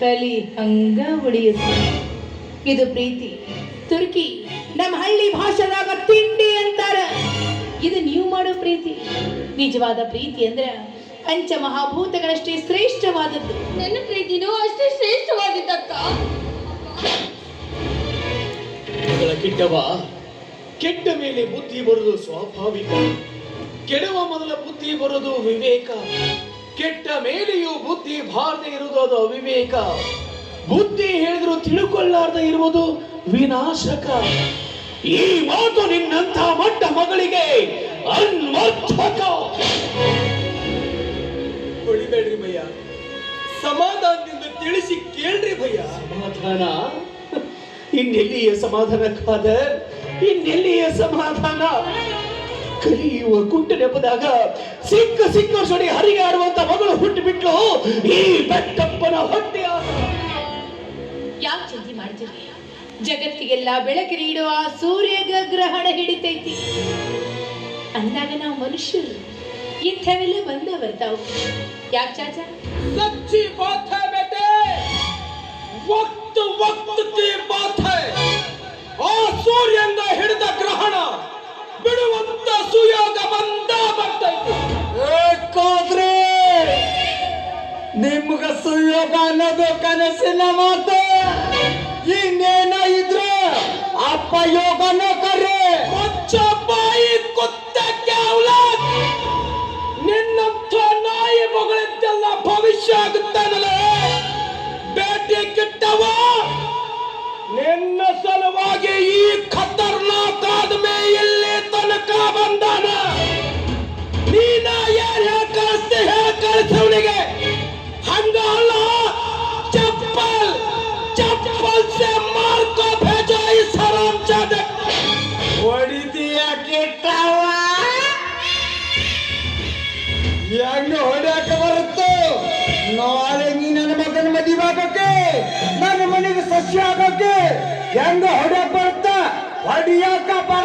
ಕಲಿ ಹಂಗ ಉಳಿಯುತ್ತೆ ಇದು ಪ್ರೀತಿ. ತುರ್ಕಿ ನಮ್ಮ ಹಳ್ಳಿ ಭಾಷೆದಾಗ ತಿಂಡಿ ಅಂತಾರೆ. ಇದು ನೀವು ಮಾಡೋ ಪ್ರೀತಿ. ನಿಜವಾದ ಪ್ರೀತಿ ಅಂದ್ರೆ ಪಂಚ ಮಹಾಭೂತಗಳಷ್ಟೇ ಶ್ರೇಷ್ಠವಾದದ್ದು. ನನ್ನ ಪ್ರೀತಿನೂ ಅಷ್ಟೇ ಶ್ರೇಷ್ಠವಾಗಿದ್ದಕ್ಕ ಕೆಟ್ಟವ ಕೆಟ್ಟ ಮೇಲೆ ಬುದ್ಧಿ ಬರೋದು ಸ್ವಾಭಾವಿಕ. ಕೆಡವ ಮೊದಲ ಬುದ್ಧಿ ಬರೋದು ವಿವೇಕ. ಕೆಟ್ಟ ಮೇಲೆಯೂ ಬುದ್ಧಿ ಬಾರದೆ ಇರುವುದು ಅದು ಅವಿವೇಕ. ಬುದ್ಧಿ ಹೇಳಿದ್ರು ತಿಳುಕೊಳ್ಳಾರ್ದ ಇರುವುದು ವಿನಾಶಕ. ಈ ಮಾತು ನಿನ್ನಂತ ಮಟ್ಟ ಮಗಳಿಗೆ ಅನ್ವರ್ಥಕ. ಹೊಡಿಬೇಡ್ರಿ ಭಯ್ಯ. ಸಮಾಧಾನದಿಂದ ತಿಳಿಸಿ ಕೇಳ್ರಿ ಭಯ್ಯ. ಸಮಾಧಾನ? ಇನ್ನೆಲ್ಲಿಯ ಸಮಾಧಾನಕ್ಕಾದ? ಇನ್ನೆಲ್ಲಿಯ ಸಮಾಧಾನ? ಕಲಿಯುವ ನೆಪದಾಗ ಸಿಕ್ಕ ಸಿಕ್ಕ ಸೊಡಿ ಹರಿಗಾಡುವಂತ ಮಗಳು ಹುಟ್ಟುಬಿಟ್ಲು. ಈ ಬೆಟ್ಟಪ್ಪನ ಹೊಟ್ಟೆ ಯಾವ ಚಿಂತೆ ಮಾಡ್ತೀರಿ ಜಗತ್ತಿಗೆಲ್ಲ ಬೆಳಕು ನೀಡುವ ಸೂರ್ಯಗ ಗ್ರಹಣ ಹಿಡಿತೈತಿ. ಅಂದಾಗ ನಾವು ಮನುಷ್ಯರು. ಇಂಥವೆಲ್ಲ ಬಂದ ಬರ್ತಾವು ಯಾಕೆ ಚಾಚಾ? ಸಚ್ಚಿ ಮಾತಾ ಬೇಟೆ. ವಕ್ತ ವಕ್ತ ಅನ್ನೋದು ಕನಸಿನ ಮಾತು. ಇನ್ನೇನ ಇದ್ರು ಅಪ್ಪ ಯೋಗನ ಕರೆ. ಕೊಚ್ಚ ಬಾಯಿ ಕುತ್ತ ಕೇವಲ ನಿನ್ನಂಥ ನಾಯಿ ಮಗಳಿದ್ದೆಲ್ಲ ಭವಿಷ್ಯ ಆಗುತ್ತಾನಲ್ಲ ಬೇಟೆ ಕಿಟ್ಟವ? ನಿನ್ನ ಸಲುವಾಗಿ ಈ ಖತರ್ನಾಕ್ ಆದ್ಮೇ ಇಲ್ಲಿ ತನಕ ಬಂದಾನ? ನೀನ ಕೆಟ್ಟವ ಹೆಂಗ ಹೊಡ್ಯಾಕ ಬರುತ್ತೋ? ನಾಳೆ ನೀ ನನ್ನ ಮಗನ ಮದಿವಾಗಕ್ಕೆ ನನ್ನ ಮನೆಗೆ ಸಸ್ಯ ಆಗಕ್ಕೆ ಹೆಂಗ ಹೊಡ್ಯಾಕ ಬರುತ್ತ? ಹೊಡಿಯಾಕ ಬರ